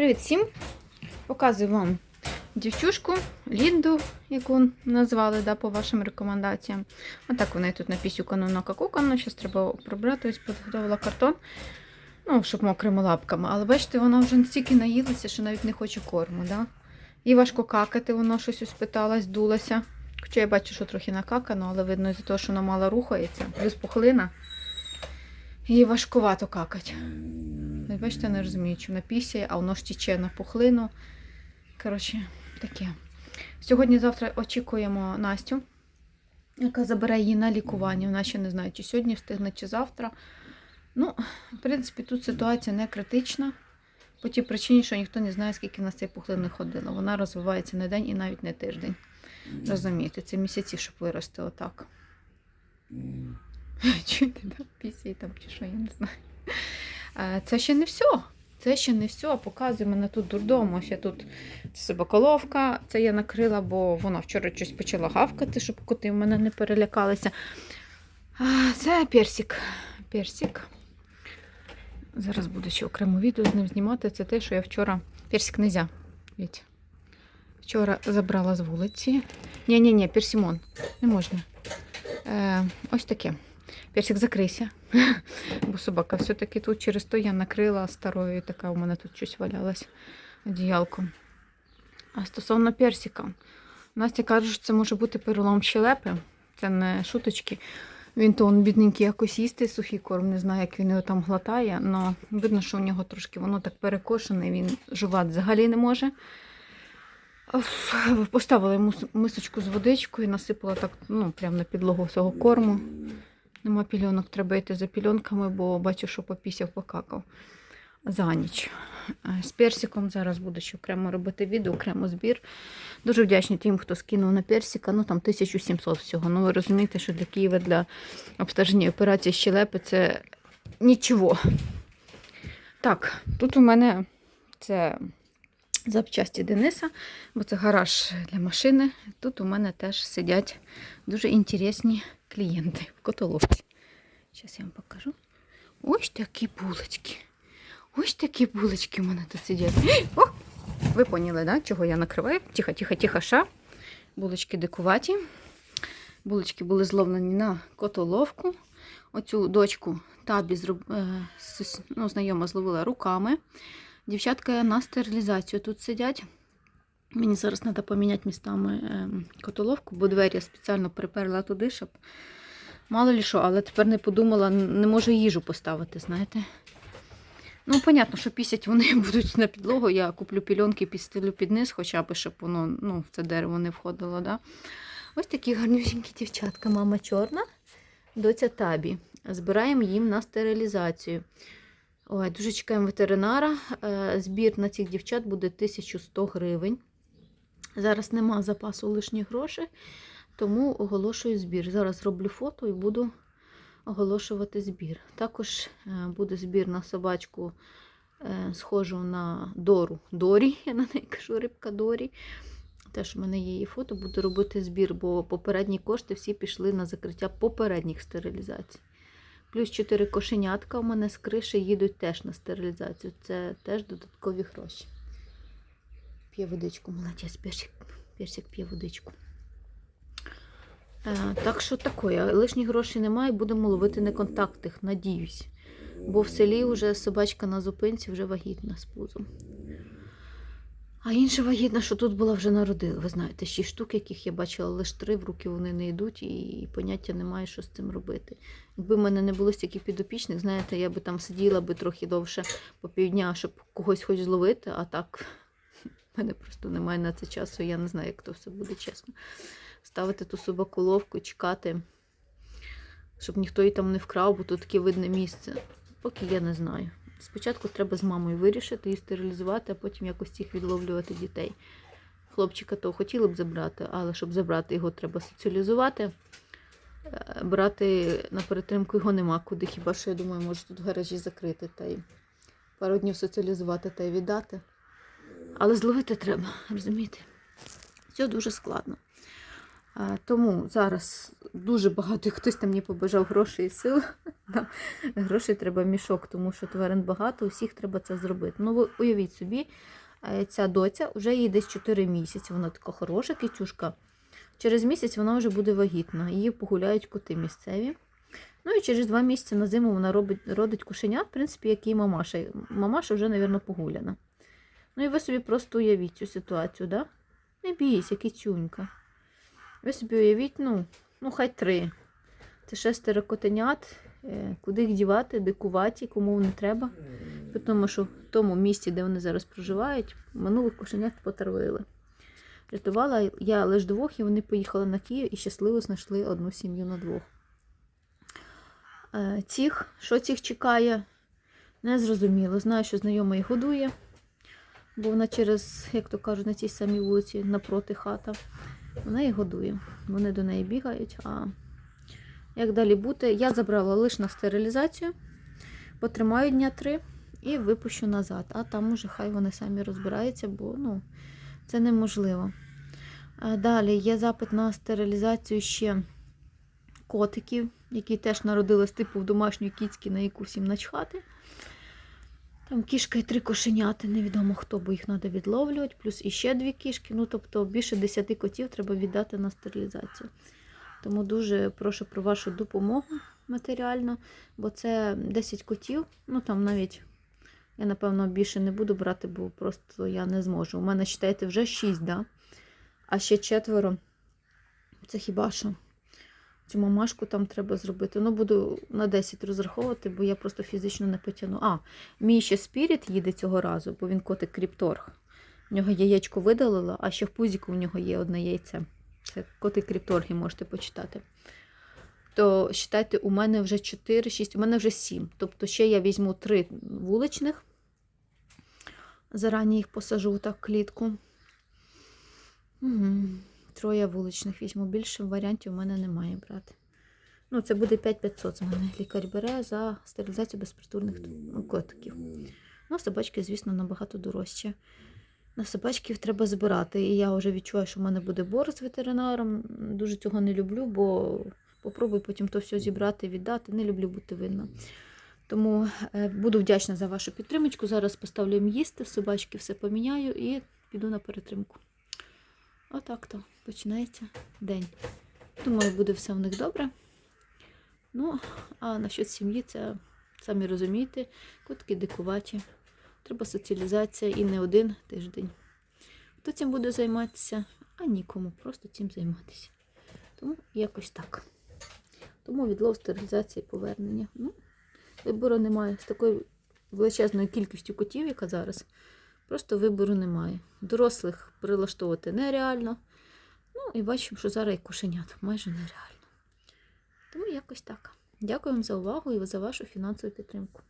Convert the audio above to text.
Привіт всім! Показую вам дівчушку Лінду, яку назвали да, по вашим рекомендаціям. А так вона тут напісюкано накакукано. Зараз треба прибрати, підготувала картон, ну, щоб мокрими лапками. Але бачите, вона вже настільки наїлася, що навіть не хоче корму. Да? Їй важко какати, вона щось успиталась, дулася. Хоча я бачу, що трохи накакано, але видно, із-за того, що вона мало рухається, плюс пухлина. Їй важкувато какати. Ви бачите, не розумію, чи вона пісяє, а воно ж тіче на пухлину. Коротше, таке. Сьогодні-завтра очікуємо Настю, яка забере її на лікування. Вона ще не знає, чи сьогодні встигне, чи завтра. Ну, в принципі, тут ситуація не критична. По тій причині, що ніхто не знає, скільки в нас цієї пухлини ходило. Вона розвивається не день і навіть не тиждень. Розумієте, це місяці, щоб вирости отак. Чуєте, да? пісі там чи що, я не знаю. Е, Це ще не все. Це ще не все. Показує мене тут дурдому. Ще тут собаколовка. Це я накрила, бо вона вчора щось почала гавкати, щоб коти в мене не перелякалися. Це персик. Персик. Зараз буду ще окремо відео з ним знімати. Це те, що я вчора. Персик нельзя. Віть. Вчора забрала з вулиці. Ні-ні-ні, персимон. Не можна. Е, ось таке. Персик, закрийся. Бо собака все-таки тут через то я накрила старою, така у мене тут щось валялось одіялком. А стосовно персика, Настя каже, що це може бути перелом щелепи. Це не шуточки. Він то он, бідненький якось їсти сухий корм, не знаю, як він його там глотає, але видно, що у нього трошки воно так перекошене, він жувати взагалі не може. Поставила йому мисочку з водичкою, насипала так, ну, прямо на підлогу цього корму. Нема пільонок, треба йти за пільонками, бо бачу, що попісяв, покакав за ніч. Е, З персиком зараз буду ще окремо робити відео, окремо збір. Дуже вдячні тим, хто скинув на персика. Ну там 1700 всього. Ну ви розумієте, що для Києва для обстеження операції щелепи це нічого. Так, тут у мене це запчасті Дениса, бо це гараж для машини. Тут у мене теж сидять дуже інтересні клієнти в котоловці. Зараз я вам покажу. Ось такі булочки. Ось такі булочки у мене тут сидять. О! Ви поняли, да? чого я накриваю? Тихо, тихо, тихо, ша. Булочки дикуваті. Булочки були зловлені на котоловку. Оцю дочку табі зроб... е, ну, знайома зловила руками. Дівчатка на стерилізацію тут сидять. Мені зараз треба поміняти містами е, котоловку, бо двері я спеціально приперла туди, щоб мало лі що, але тепер не подумала, не можу їжу поставити, знаєте. Ну, понятно, що пісять вони будуть на підлогу. Я куплю пільонки, підстелю під низ, хоча б, щоб воно ну, в це дерево не входило. Да? Ось такі гарнюсінькі дівчатка. Мама чорна, доця табі. Збираємо їм на стерилізацію. Ой, дуже чекаємо ветеринара. Е, Збір на цих дівчат буде 1100 гривень. Зараз нема запасу лишніх грошей, тому оголошую збір. Зараз роблю фото і буду оголошувати збір. Також е, буде збір на собачку, е, схожу на Дору. Дорі, я на неї кажу, рибка Дорі. Теж у мене є її фото, буду робити збір, бо попередні кошти всі пішли на закриття попередніх стерилізацій. Плюс 4 кошенятка у мене з криші їдуть теж на стерилізацію. Це теж додаткові гроші. П'є водичку, молодець, персик, персик п'є водичку. Е, так що таке, лишніх грошей немає, будемо ловити неконтактних, надіюсь. Бо в селі вже собачка на зупинці вже вагітна з пузом. А інша вагітна, що тут була, вже народила. Ви знаєте, шість штук, яких я бачила лише три, в руки вони не йдуть, і поняття немає, що з цим робити. Якби в мене не було стільки підопічних, знаєте, я би там сиділа би трохи довше по півдня, щоб когось хоч зловити, а так мене просто немає на це часу. Я не знаю, як то все буде чесно. Ставити ту собаку ловку, чекати, щоб ніхто її там не вкрав, бо тут таке видне місце. Поки я не знаю. Спочатку треба з мамою вирішити і стерилізувати, а потім якось їх відловлювати дітей. Хлопчика то хотіли б забрати, але щоб забрати його, треба соціалізувати. Е, Брати на перетримку його нема куди. Хіба що я думаю, може тут в гаражі закрити та й пару днів соціалізувати та й віддати. Але зловити треба, розумієте? Все дуже складно. Тому зараз дуже багато хтось там мені побажав грошей і сил. Грошей треба мішок, тому що тварин багато, усіх треба це зробити. Ну, ви уявіть собі, ця доця вже їй десь 4 місяці. Вона така хороша кітюшка. Через місяць вона вже буде вагітна. Її погуляють коти місцеві. Ну і через два місяці на зиму вона робить, родить кошенят, в принципі, як і мамаша. Мамаша вже, мабуть, погуляна. Ну і ви собі просто уявіть цю ситуацію, да? Не бійся, кицюнька. Ви собі уявіть, ну, ну хай три. Це шестеро котенят. Е, Куди їх дівати, дикуваті, кому не треба. Тому що в тому місці, де вони зараз проживають, минулих кошенят потравили. Рятувала я лише двох, і вони поїхали на Київ і щасливо знайшли одну сім'ю на двох. Е, Цих, що цих чекає, не зрозуміло. Знаю, що знайома їх годує, бо вона через, як то кажуть, на цій самій вулиці напроти хата. Вона їх годує. Вони до неї бігають. А як далі бути? Я забрала лише на стерилізацію, потримаю дня три і випущу назад. А там уже хай вони самі розбираються, бо ну, це неможливо. Далі є запит на стерилізацію ще котиків, які теж народились типу в домашній кіцькі, на яку всім начхати. Там кішка і три кошеняти, невідомо хто, бо їх треба відловлювати, плюс іще дві кішки. Ну, тобто більше 10 котів треба віддати на стерилізацію. Тому дуже прошу про вашу допомогу матеріально, бо це 10 котів. Ну там навіть я, напевно, більше не буду брати, бо просто я не зможу. У мене, вважайте, вже 6, да? а ще четверо. Це хіба що? Цю мамашку там треба зробити. Ну, буду на 10 розраховувати, бо я просто фізично не потягну. А, мій ще спіріт їде цього разу, бо він котик кріпторг. В нього яєчко видалило, а ще в пузіку в нього є одне яйце. Це котик кріпторги можете почитати. То вважайте, у мене вже 4, 6, у мене вже 7. Тобто ще я візьму 3 вуличних. Зарані їх посажу так в клітку. Угу. Троє вуличних візьму. Більше варіантів у мене немає брати. Ну, це буде 5500 з мене. Лікар бере за стерилізацію безпритульних ну, котиків. Ну, собачки, звісно, набагато дорожче. На собачків треба збирати. І я вже відчуваю, що в мене буде бор з ветеринаром. Дуже цього не люблю, бо попробую потім то все зібрати, віддати. Не люблю бути винна. Тому е, буду вдячна за вашу підтримку. Зараз поставлю їм їсти, собачки все поміняю і піду на перетримку. Отак то починається день. Думаю, буде все в них добре. Ну, а насчет сім'ї, це самі розумієте, котки дикуваті. Треба соціалізація і не один тиждень. Хто цим буде займатися, а нікому, просто цим займатися. Тому якось так. Тому відлов стерилізації повернення. Ну, вибору немає. З такою величезною кількістю котів, яка зараз, просто вибору немає. Дорослих прилаштовувати нереально. Ну, і бачимо, що зараз і кошенят майже нереально. Тому якось так. Дякую вам за увагу і за вашу фінансову підтримку.